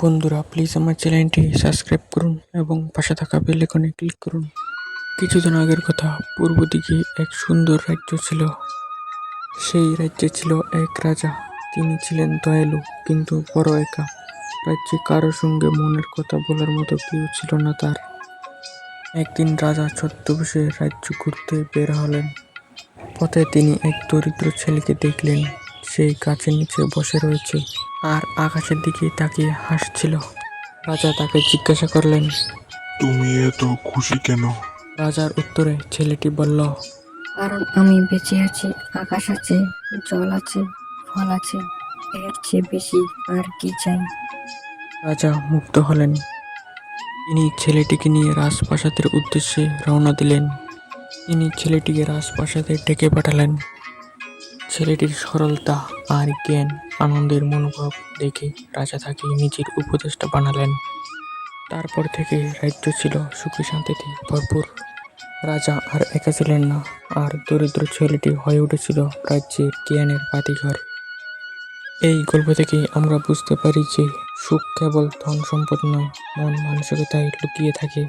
বন্ধুরা প্লিজ আমার চ্যানেলটি সাবস্ক্রাইব করুন এবং পাশে থাকা বেল আইকনে ক্লিক করুন। কিছুদিন আগের কথা, পূর্ব দিকে এক সুন্দর রাজ্য ছিল। সেই রাজ্যে ছিল এক রাজা। তিনি ছিলেন দয়ালু, কিন্তু বড় একা। রাজ্যে কারও সঙ্গে মনের কথা বলার মতো কেউ ছিল না তার। একদিন রাজা ছদ্মবেশে রাজ্য ঘুরতে বের হলেন। পথে তিনি এক দরিদ্র ছেলেকে দেখলেন। সেই গাছের নিচে বসে রয়েছে আর আকাশের দিকে তাকিয়ে হাসছিল। রাজা তাকে জিজ্ঞাসা করলেন তুমি এত খুশি কেন? রাজার উত্তরে ছেলেটি বলল কারণ আমি বেঁচে আছি আকাশ আছে জল আছে ফল আছে এর চেয়ে বেশি আর কি চাই? রাজা মুগ্ধ হলেন। তিনি ছেলেটিকে নিয়ে রাজপ্রাসাদের উদ্দেশ্যে রওনা দিলেন। তিনি ছেলেটিকে রাজপ্রাসাদে ডেকে পাঠালেন। ছেলেটির সরলতা আর জ্ঞান আনন্দের মনোভাব দেখে রাজা তাকে নিজের উপদেষ্টা বানালেন। তারপর থেকে রাজ্য ছিল সুখী শান্তিতে ভরপুর। রাজা আর একা ছিলেন না, আর দরিদ্র ছেলেটি হয়ে উঠেছিল রাজ্যের জ্ঞানের বাতিঘর। এই গল্প থেকে আমরা বুঝতে পারি যে সুখ কেবল ধন সম্পদ নয় মন মানসিকতায় লুকিয়ে থাকে।